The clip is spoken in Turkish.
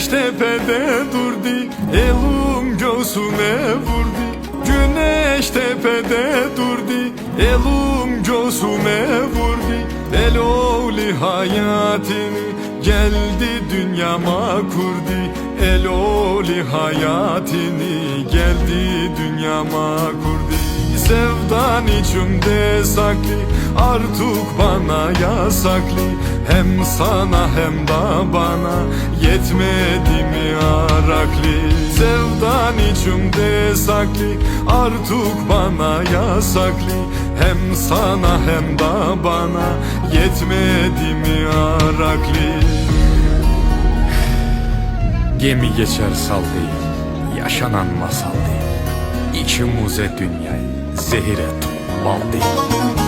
tepede durdu. Elum göğsüme vurdu. Güneş tepede durdu. Elum göğsüme vurdu. Eloli hayatını geldi dünyama kurdu. Eloli hayatını geldi dünyama kurdu Sevdan içimde saklı artık bana yasaklı Hem sana hem da bana yetmedi mi araklı Sevdan içimde saklı artık bana yasaklı Hem sana hem da bana yetmedi mi araklı Gemi geçer sal değil, yaşanan masal değil. İçimize dünyayı zehir et, değil.